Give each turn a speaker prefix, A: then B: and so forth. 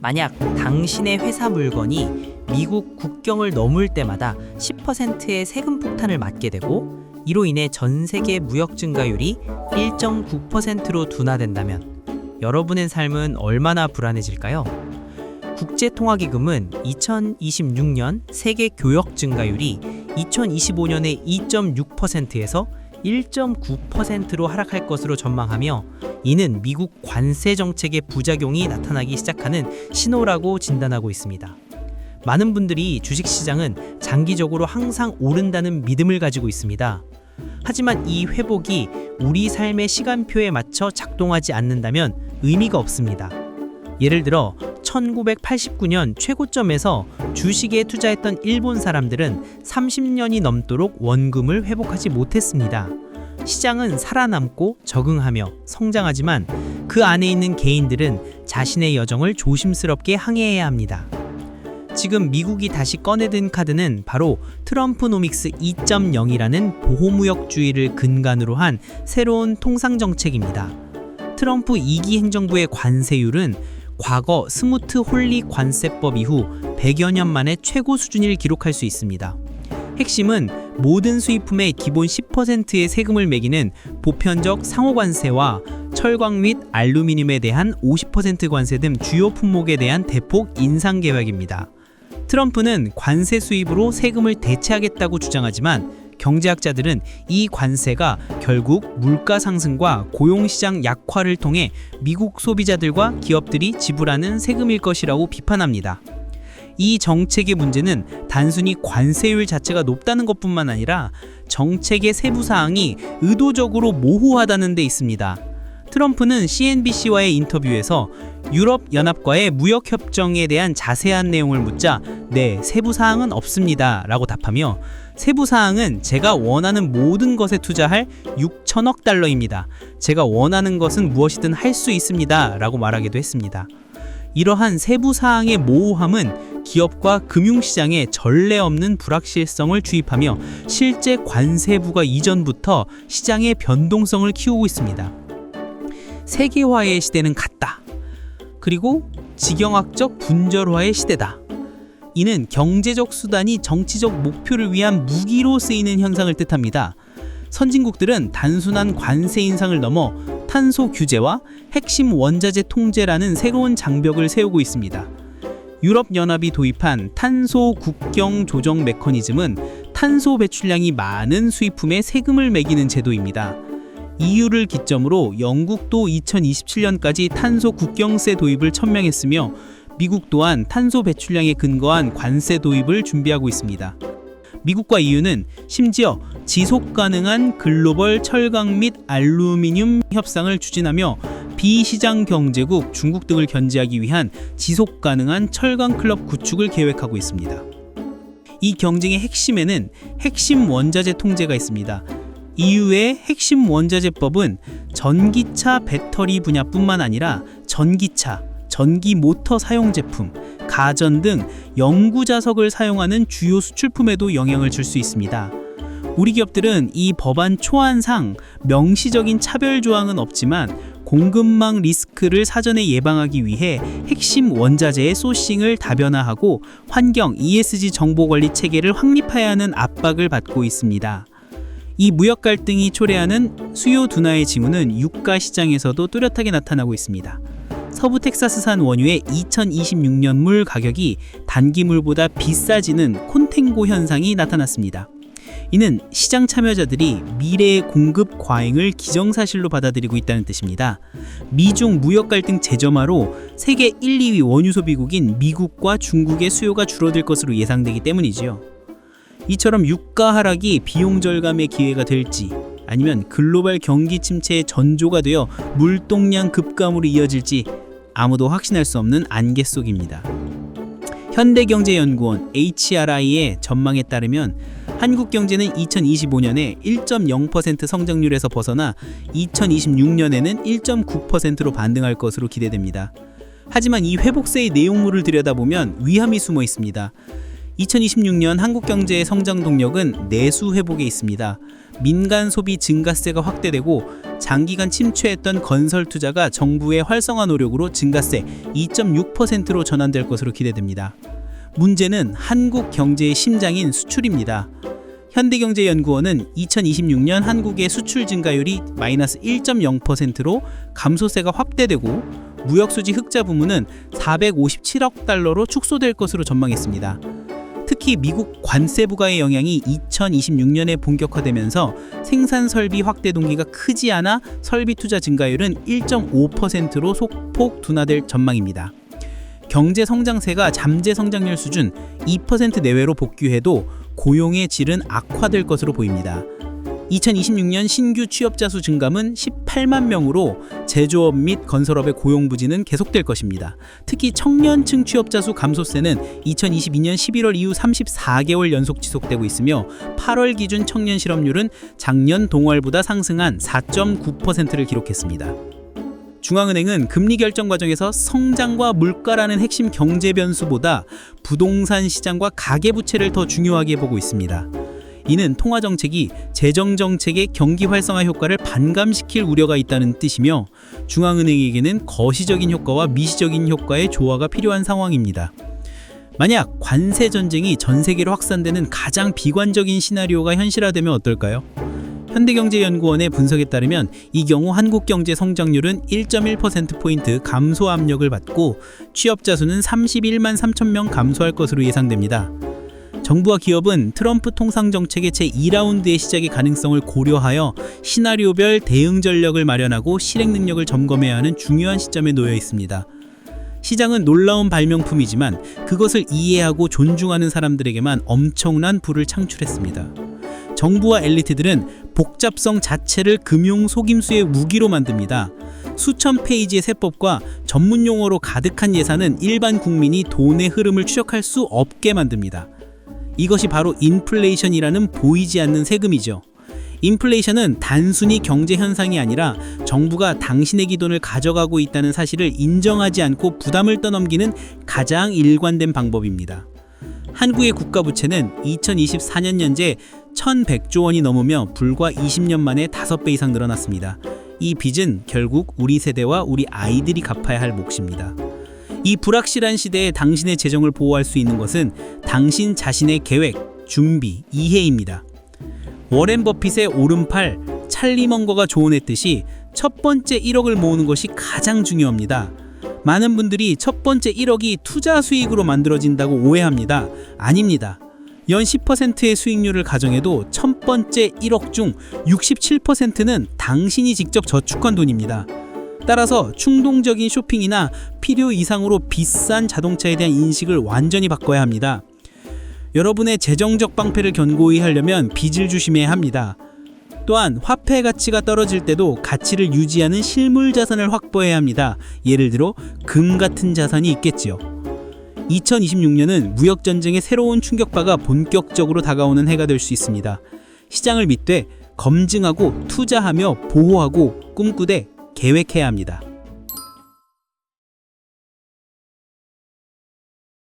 A: 만약 당신의 회사 물건이 미국 국경을 넘을 때마다 10%의 세금 폭탄을 맞게 되고 이로 인해 전 세계 무역 증가율이 1.9%로 둔화된다면 여러분의 삶은 얼마나 불안해질까요? 국제통화기금은 2026년 세계 교역 증가율이 2025년의 2.6%에서 1.9%로 하락할 것으로 전망하며 이는 미국 관세 정책의 부작용이 나타나기 시작하는 신호라고 진단하고 있습니다. 많은 분들이 주식시장은 장기적으로 항상 오른다는 믿음을 가지고 있습니다. 하지만 이 회복이 우리 삶의 시간표에 맞춰 작동하지 않는다면 의미가 없습니다. 예를 들어 1989년 최고점에서 주식에 투자했던 일본 사람들은 30년이 넘도록 원금을 회복하지 못했습니다. 시장은 살아남고 적응하며 성장하지만 그 안에 있는 개인들은 자신의 여정을 조심스럽게 항해해야 합니다. 지금 미국이 다시 꺼내든 카드는 바로 트럼프노믹스 2.0이라는 보호무역주의를 근간으로 한 새로운 통상 정책입니다. 트럼프 2기 행정부의 관세율은 과거 스무트 홀리 관세법 이후 100여 년 만에 최고 수준을 기록할 수 있습니다. 핵심은 모든 수입품의 기본 10%의 세금을 매기는 보편적 상호관세와 철광 및 알루미늄에 대한 50% 관세 등 주요 품목에 대한 대폭 인상 계획입니다. 트럼프는 관세 수입으로 세금을 대체하겠다고 주장하지만 경제학자들은 이 관세가 결국 물가 상승과 고용시장 약화를 통해 미국 소비자들과 기업들이 지불하는 세금일 것이라고 비판합니다. 이 정책의 문제는 단순히 관세율 자체가 높다는 것뿐만 아니라 정책의 세부 사항이 의도적으로 모호하다는 데 있습니다. 트럼프는 CNBC와의 인터뷰에서 유럽 연합과의 무역 협정에 대한 자세한 내용을 묻자 네, 세부 사항은 없습니다 라고 답하며 세부 사항은 제가 원하는 모든 것에 투자할 6천억 달러입니다. 제가 원하는 것은 무엇이든 할 수 있습니다 라고 말하기도 했습니다. 이러한 세부 사항의 모호함은 기업과 금융시장에 전례 없는 불확실성을 주입하며 실제 관세 부과 이전부터 시장의 변동성을 키우고 있습니다. 세계화의 시대는 갔다. 그리고 지경학적 분절화의 시대다. 이는 경제적 수단이 정치적 목표를 위한 무기로 쓰이는 현상을 뜻합니다. 선진국들은 단순한 관세 인상을 넘어 탄소 규제와 핵심 원자재 통제라는 새로운 장벽을 세우고 있습니다. 유럽 연합이 도입한 탄소 국경 조정 메커니즘은 탄소 배출량이 많은 수입품에 세금을 매기는 제도입니다. EU를 기점으로 영국도 2027년까지 탄소 국경세 도입을 천명했으며 미국 또한 탄소 배출량에 근거한 관세 도입을 준비하고 있습니다. 미국과 EU는 심지어 지속 가능한 글로벌 철강 및 알루미늄 협상을 추진하며 비시장 경제국 중국 등을 견제하기 위한 지속 가능한 철강 클럽 구축을 계획하고 있습니다. 이 경쟁의 핵심에는 핵심 원자재 통제가 있습니다. EU의 핵심 원자재법은 전기차 배터리 분야뿐만 아니라 전기차, 전기 모터 사용 제품, 가전 등 연구 자석을 사용하는 주요 수출품에도 영향을 줄 수 있습니다. 우리 기업들은 이 법안 초안상 명시적인 차별 조항은 없지만 공급망 리스크를 사전에 예방하기 위해 핵심 원자재의 소싱을 다변화하고 환경 ESG 정보 관리 체계를 확립해야 하는 압박을 받고 있습니다. 이 무역 갈등이 초래하는 수요 둔화의 징후는 유가 시장에서도 뚜렷하게 나타나고 있습니다. 서부 텍사스산 원유의 2026년 물 가격이 단기물보다 비싸지는 콘탱고 현상이 나타났습니다. 이는 시장 참여자들이 미래의 공급 과잉을 기정사실로 받아들이고 있다는 뜻입니다. 미중 무역 갈등 재점화로 세계 1, 2위 원유 소비국인 미국과 중국의 수요가 줄어들 것으로 예상되기 때문이지요. 이처럼 유가 하락이 비용 절감의 기회가 될지 아니면 글로벌 경기 침체의 전조가 되어 물동량 급감으로 이어질지 아무도 확신할 수 없는 안개 속입니다. 현대경제연구원 HRI의 전망에 따르면 한국 경제는 2025년에 1.0% 성장률에서 벗어나 2026년에는 1.9%로 반등할 것으로 기대됩니다. 하지만 이 회복세의 내용물을 들여다보면 위험이 숨어 있습니다.
B: 2026년 한국 경제의 성장 동력은 내수 회복에 있습니다. 민간 소비 증가세가 확대되고 장기간 침체했던 건설 투자가 정부의 활성화 노력으로 증가세 2.6%로 전환될 것으로 기대됩니다. 문제는 한국 경제의 심장인 수출입니다. 현대경제연구원은 2026년 한국의 수출 증가율이 마이너스 1.0%로 감소세가 확대되고 무역수지 흑자 부문은 457억 달러로 축소될 것으로 전망했습니다. 특히 미국 관세 부과의 영향이 2026년에 본격화되면서 생산 설비 확대 동기가 크지 않아 설비 투자 증가율은 1.5%로 소폭 둔화될 전망입니다. 경제 성장세가 잠재 성장률 수준 2% 내외로 복귀해도 고용의 질은 악화될 것으로 보입니다. 2026년 신규 취업자 수 증감은 18만 명으로 제조업 및 건설업의 고용 부진은 계속될 것입니다. 특히 청년층 취업자 수 감소세는 2022년 11월 이후 34개월 연속 지속되고 있으며 8월 기준 청년 실업률은 작년 동월보다 상승한 4.9%를 기록했습니다. 중앙은행은 금리 결정 과정에서 성장과 물가라는 핵심 경제 변수보다 부동산 시장과 가계 부채를 더 중요하게 보고 있습니다. 이는 통화 정책이 재정 정책의 경기 활성화 효과를 반감시킬 우려가 있다는 뜻이며 중앙은행에게는 거시적인 효과와 미시적인 효과의 조화가 필요한 상황입니다. 만약 관세 전쟁이 전 세계로 확산되는 가장 비관적인 시나리오가 현실화되면 어떨까요? 현대경제연구원의 분석에 따르면 이 경우 한국 경제 성장률은 1.1%포인트 감소 압력을 받고 취업자 수는 31만 3천 명 감소할 것으로 예상됩니다. 정부와 기업은 트럼프 통상 정책의 제2라운드의 시작의 가능성을 고려하여 시나리오별 대응 전력을 마련하고 실행 능력을 점검해야 하는 중요한 시점에 놓여 있습니다. 시장은 놀라운 발명품이지만 그것을 이해하고 존중하는 사람들에게만 엄청난 부를 창출했습니다. 정부와 엘리트들은 복잡성 자체를 금융 속임수의 무기로 만듭니다. 수천 페이지의 세법과 전문 용어로 가득한 예산은 일반 국민이 돈의 흐름을 추적할 수 없게 만듭니다. 이것이 바로 인플레이션이라는 보이지 않는 세금이죠. 인플레이션은 단순히 경제 현상이 아니라 정부가 당신의 기돈을 가져가고 있다는 사실을 인정하지 않고 부담을 떠넘기는 가장 일관된 방법입니다. 한국의 국가 부채는 2024년 현재 1,100조 원이 넘으며 불과 20년 만에 5배 이상 늘어났습니다. 이 빚은 결국 우리 세대와 우리 아이들이 갚아야 할 몫입니다. 이 불확실한 시대에 당신의 재정을 보호할 수 있는 것은 당신 자신의 계획, 준비, 이해입니다. 워렌 버핏의 오른팔 찰리 먼거가 조언했듯이 첫 번째 1억을 모으는 것이 가장 중요합니다. 많은 분들이 첫 번째 1억이 투자 수익으로 만들어진다고 오해합니다. 아닙니다. 연 10%의 수익률을 가정해도 첫 번째 1억 중 67%는 당신이 직접 저축한 돈입니다. 따라서 충동적인 쇼핑이나 필요 이상으로 비싼 자동차에 대한 인식을 완전히 바꿔야 합니다. 여러분의 재정적 방패를 견고히 하려면 빚을 조심해야 합니다. 또한 화폐 가치가 떨어질 때도 가치를 유지하는 실물 자산을 확보해야 합니다. 예를 들어 금 같은 자산이 있겠지요. 2026년은 무역 전쟁의 새로운 충격파가 본격적으로 다가오는 해가 될 수 있습니다. 시장을 믿되 검증하고 투자하며 보호하고 꿈꾸되 계획해야 합니다.